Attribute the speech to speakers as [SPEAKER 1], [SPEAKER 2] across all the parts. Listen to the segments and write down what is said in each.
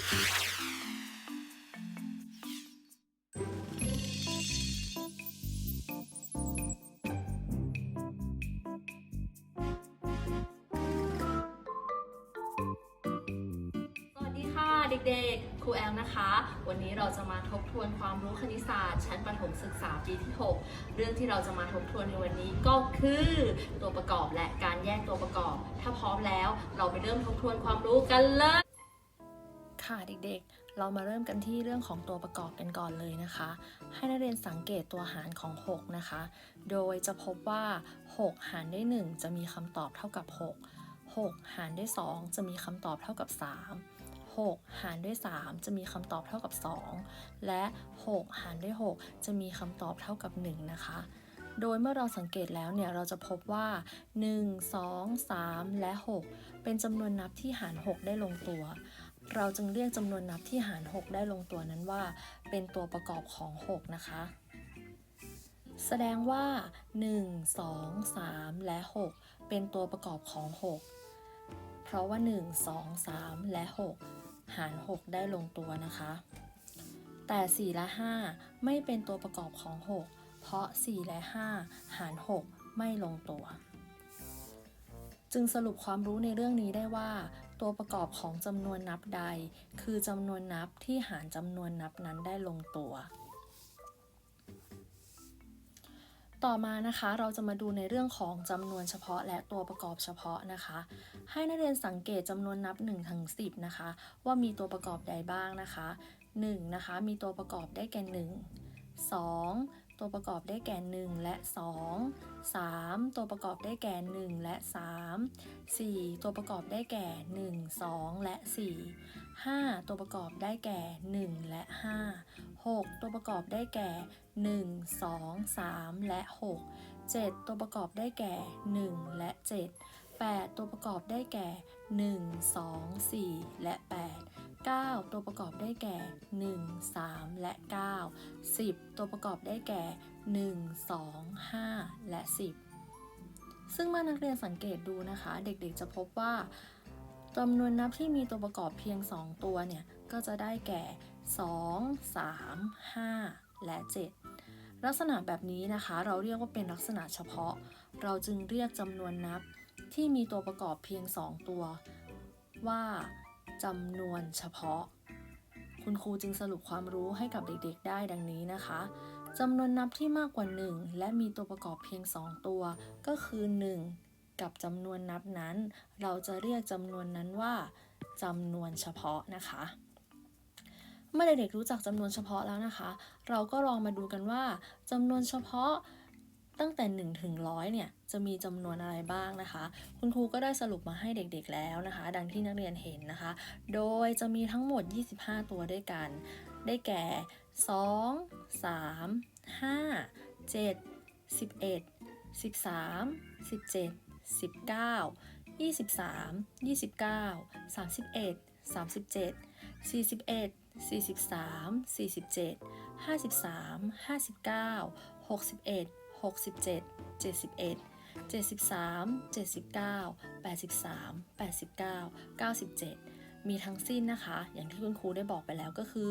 [SPEAKER 1] สวัสดีค่ะเด็กๆ ครูแอลนะคะ วันนี้เราจะมาทบทวนความรู้คณิตศาสตร์ชั้นประถมศึกษาปีที่ 6 เรื่องที่เราจะมาทบทวนในวันนี้ก็คือตัวประกอบและการแยกตัวประกอบ ถ้าพร้อมแล้วเราไปเริ่มทบทวนความรู้กันเลย ค่ะเด็กๆ เรามาเริ่มกันที่เรื่องของตัวประกอบกันก่อนเลยนะคะ ให้นักเรียนสังเกตตัวหารของ 6 นะคะ โดยจะพบว่า 6 หารด้วย 1 จะมีคำตอบเท่ากับ 6 6 หารด้วย 2 จะมีคำตอบเท่ากับ 3 6 หารด้วย 3 จะมีคำตอบเท่ากับ 2 และ 6 หารด้วย 6 จะมีคำตอบเท่ากับ 1 นะคะ โดยเมื่อเราสังเกตแล้วเนี่ยเราจะพบว่า 1 2 3 และ 6 เป็นจำนวนนับที่หาร 6 ได้ลงตัว เราจึงเรียกจำนวนนับที่หาร 6 ได้ลงตัวนั้นว่า เป็นตัวประกอบของ 6 นะคะแสดงว่า 1 2 3 และ 6 เป็นตัวประกอบของ 6 เพราะว่า 1 2 3 และ 6 หาร 6 ได้ลงตัวนะคะ แต่ 4 และ 5 ไม่เป็นตัวประกอบของ 6 เพราะ 4 และ 5 หาร 6 ไม่ลงตัว จึงสรุปความรู้ในเรื่องนี้ได้ว่า ตัวประกอบของจำนวนนับใด คือจำนวนนับที่หารจำนวนนับนั้นได้ลงตัว ต่อมานะคะเราจะมาดูในเรื่องของจำนวนเฉพาะและตัวประกอบเฉพาะนะคะ ให้นักเรียนสังเกตจำนวนนับ1ถึง10นะคะ ว่ามีตัวประกอบใดบ้างนะคะ 1 นะคะ มีตัวประกอบได้แก่ 1 2 ตัวประกอบได้แก่ 1 และ 2 3 ตัวประกอบได้แก่ 1 และ 3 4 ตัวประกอบได้แก่ 1 2 และ 4 5 ตัวประกอบได้แก่ 1 และ 5 6 ตัวประกอบได้แก่ 1 2 3 และ 6 7 ตัวประกอบได้แก่ 1 และ 7 8 ตัวประกอบได้แก่ 1 2 4 และ 8 9 ตัวประกอบได้แก่ 1 3 และ 9 10 ตัวประกอบได้แก่ 1 2 5 และ 10 ซึ่งเมื่อนักเรียนสังเกตดูนะคะ เด็กๆจะพบว่าจำนวนนับที่มีตัวประกอบเพียง 2 ตัวเนี่ย ก็จะได้แก่ 2 3 5 และ 7 ลักษณะแบบนี้นะคะ เราเรียกว่าเป็นลักษณะเฉพาะ เราจึงเรียกจำนวนนับที่มีตัวประกอบเพียง 2 ตัว ว่า จำนวนเฉพาะ คุณครูจึงสรุปความรู้ให้กับเด็กๆ ได้ดังนี้นะคะจำนวนนับที่มากกว่า 1 และมีตัวประกอบเพียง 2 ตัว ก็คือ 1 กับจำนวนนับนั้น เราจะเรียกจำนวนนั้นว่าจำนวนเฉพาะนะคะ เมื่อเด็กๆรู้จักจำนวนเฉพาะแล้วนะคะ เราก็ลองมาดูกันว่าจำนวนเฉพาะ ตั้งแต่1ถึงร้อยเนี่ยจะมีจำนวนอะไรบ้างนะคะ คุณครูก็ได้สรุปมาให้เด็กๆแล้วนะคะ ดังที่นักเรียนเห็นนะคะ โดยจะมีทั้งหมด 25 ตัวด้วยกัน ได้แก่ 2 3 5 7 11 13 17 19 23 29 31 37 41 43 47 53 59 61 67 71 73 79 83 89 97 มีทั้งสิ้นนะคะ อย่างที่คุณครูได้บอกไปแล้วก็คือ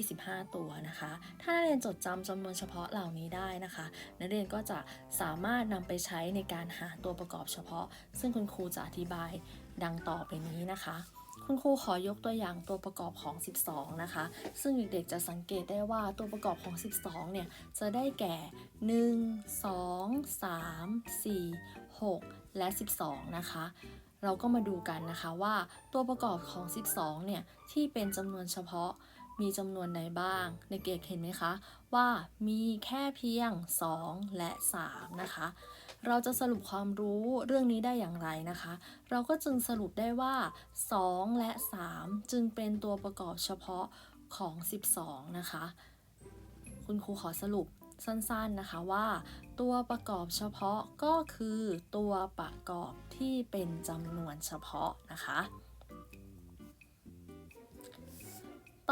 [SPEAKER 1] 25 ตัวนะคะ ถ้านักเรียนจดจำจำนวนเฉพาะเหล่านี้ได้นะคะ นักเรียนก็จะสามารถนำไปใช้ในการหาตัวประกอบเฉพาะ ซึ่งคุณครูจะอธิบายดังต่อไปนี้นะคะ คุณครูขอยกตัวอย่างตัวประกอบของ 12 นะคะ ซึ่งเด็กๆจะสังเกตได้ว่าตัวประกอบของ 12 เนี่ย จะได้แก่ 1 2 3 4 6 และ 12 นะคะ เราก็มาดูกันนะคะว่าตัวประกอบของ 12 เนี่ย ที่เป็นจำนวนเฉพาะ มีจำนวนใดบ้าง ในเกตเห็นไหมคะว่ามีแค่เพียง 2 และ 3 นะคะ เราจะสรุปความรู้เรื่องนี้ได้อย่างไรนะคะ เราก็จึงสรุปได้ว่า 2 และ 3 จึงเป็นตัวประกอบเฉพาะของ 12 นะคะ คุณครูขอสรุปสั้นๆนะคะว่า ตัวประกอบเฉพาะก็คือตัวประกอบที่เป็นจำนวนเฉพาะนะคะ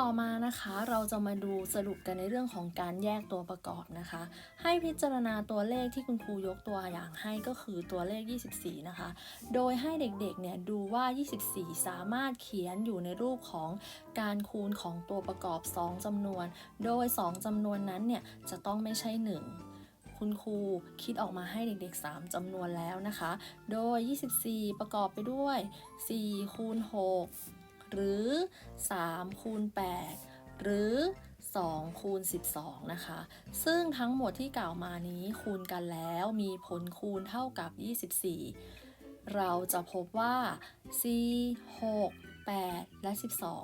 [SPEAKER 1] ต่อมานะคะเราจะมาดูสรุปกันในเรื่องของการแยกตัวประกอบนะคะ ให้พิจารณาตัวเลขที่คุณครูยกตัวอย่างให้ก็คือตัวเลข 24 นะคะ โดยให้เด็กๆเนี่ยดูว่า 24 สามารถเขียนอยู่ในรูปของการคูณของตัวประกอบ 2จำนวน โดย 2จำนวนนั้นเนี่ยจะต้องไม่ใช่1คุณครูคิดออกมาให้เด็ก ๆ 3จำนวนแล้วนะคะ โดย 24 ประกอบไปด้วย 4 คูณ 6 หรือ3คูณ8หรือ2คูณ12 นะคะ ซึ่งทั้งหมดที่กล่าวมานี้คูณกันแล้วมีผลคูณเท่ากับ 24 เราจะพบว่า4 6 8 และ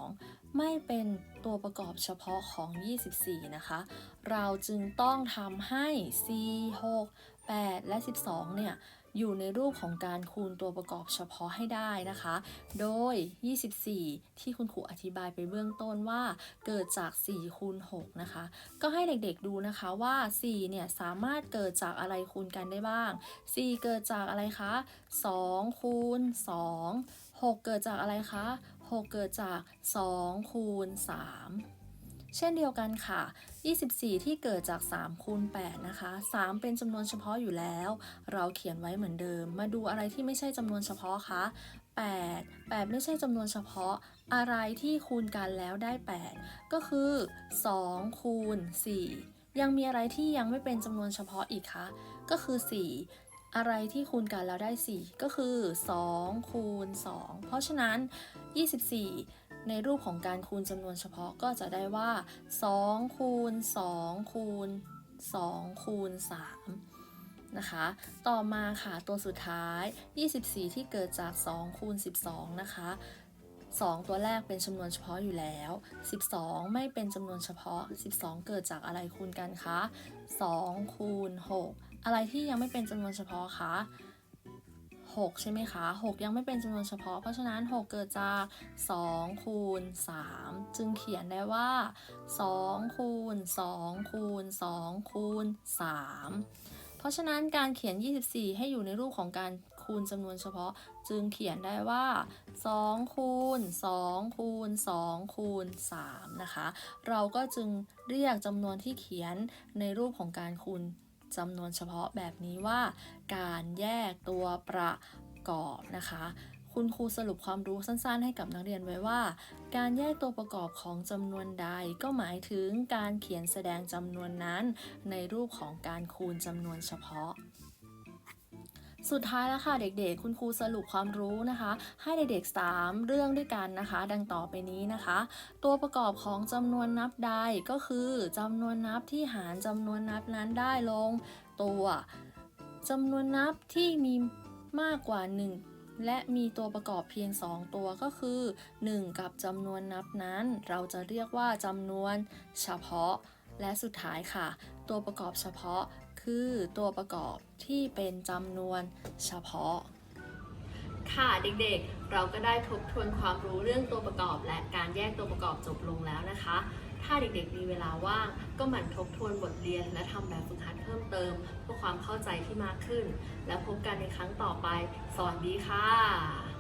[SPEAKER 1] 12 ไม่เป็นตัวประกอบเฉพาะของ 24 นะคะ เราจึงต้องทำให้4 6 8 และ 12 เนี่ย อยู่ในรูปของการคูณตัวประกอบเฉพาะให้ได้นะคะ โดย 24 ที่คุณครูอธิบายไปเบื้องต้นว่า เกิดจาก 4 คูณ 6 นะคะ ก็ให้เด็กๆดูนะคะว่า 4 เนี่ยสามารถเกิดจากอะไรคูณกันได้บ้าง 4 เกิดจากอะไรคะ 2 คูณ 2 6 เกิดจากอะไรคะ 6 เกิดจาก 2 คูณ 3 เช่นเดียวกันค่ะ 24 ที่เกิดจาก3คูณ8นะคะ 3 เป็นจำนวนเฉพาะอยู่แล้ว เราเขียนไว้เหมือนเดิม มาดูอะไรที่ไม่ใช่จำนวนเฉพาะคะ8 8 ไม่ใช่จำนวนเฉพาะ อะไรที่คูณกันแล้วได้ 8 ก็คือ 2 คูณ 4 ยังมีอะไรที่ยังไม่เป็นจำนวนเฉพาะอีกคะ ก็คือ 4อะไรที่คูณกันแล้วได้ 4 ก็คือ 2 คูณ 2 เพราะฉะนั้น 24 ในรูปของการคูณจำนวนเฉพาะก็จะได้ว่า2คูณ2คูณ2คูณ3นะคะ ต่อมาค่ะตัวสุดท้าย 24 ที่เกิดจาก2คูณ12 นะคะ 2 ตัวแรกเป็นจำนวนเฉพาะอยู่แล้ว 12 ไม่เป็นจำนวนเฉพาะ 12 เกิดจากอะไรคูณกันคะ2คูณ6 อะไรที่ยังไม่เป็นจำนวนเฉพาะคะ 6 ใช่ไหมคะ 6 ยังไม่เป็นจำนวนเฉพาะ เพราะฉะนั้น 6 เกิดจาก2คูณ3จึงเขียนได้ว่า2คูณ2คูณ2คูณ3เพราะฉะนั้นการเขียน 24 ให้อยู่ในรูปของการคูณจำนวนเฉพาะ จึงเขียนได้ว่า2คูณ2คูณ2คูณ3นะคะ เราก็จึงเรียกจำนวนที่เขียนในรูปของการคูณ จำนวนเฉพาะแบบนี้ว่า การแยกตัวประกอบนะคะคุณครูสรุปความรู้สั้นๆ ให้กับนักเรียนไว้ว่า การแยกตัวประกอบของจำนวนใด ก็หมายถึงการเขียนแสดงจำนวนนั้น ในรูปของการคูณจำนวนเฉพาะ สุดท้ายแล้วค่ะเด็กๆ คุณครูสรุปความรู้นะคะ ให้เด็กๆ 3 เรื่องด้วยกันนะคะ ดังต่อไปนี้นะคะ ตัวประกอบของจำนวนนับใดก็คือจำนวนนับที่หารจำนวนนับนั้นได้ลง ตัวจำนวนนับที่มีมากกว่า 1และมีตัวประกอบเพียง 2 ตัวก็คือ 1 กับจำนวนนับนั้น เราจะเรียกว่าจำนวนเฉพาะ และสุดท้ายค่ะ ตัวประกอบเฉพาะ คือตัวประกอบที่เป็นจำนวนเฉพาะ ค่ะเด็กๆ เราก็ได้ทบทวนความรู้เรื่องตัวประกอบ และการแยกตัวประกอบจบลงแล้วนะคะ ถ้าเด็กๆ มีเวลาว่าง ก็หมั่นทบทวนบทเรียน และทำแบบฝึกหัดเพิ่มเติม เพื่อความเข้าใจที่มากขึ้น และพบกันในครั้งต่อไป สวัสดีค่ะ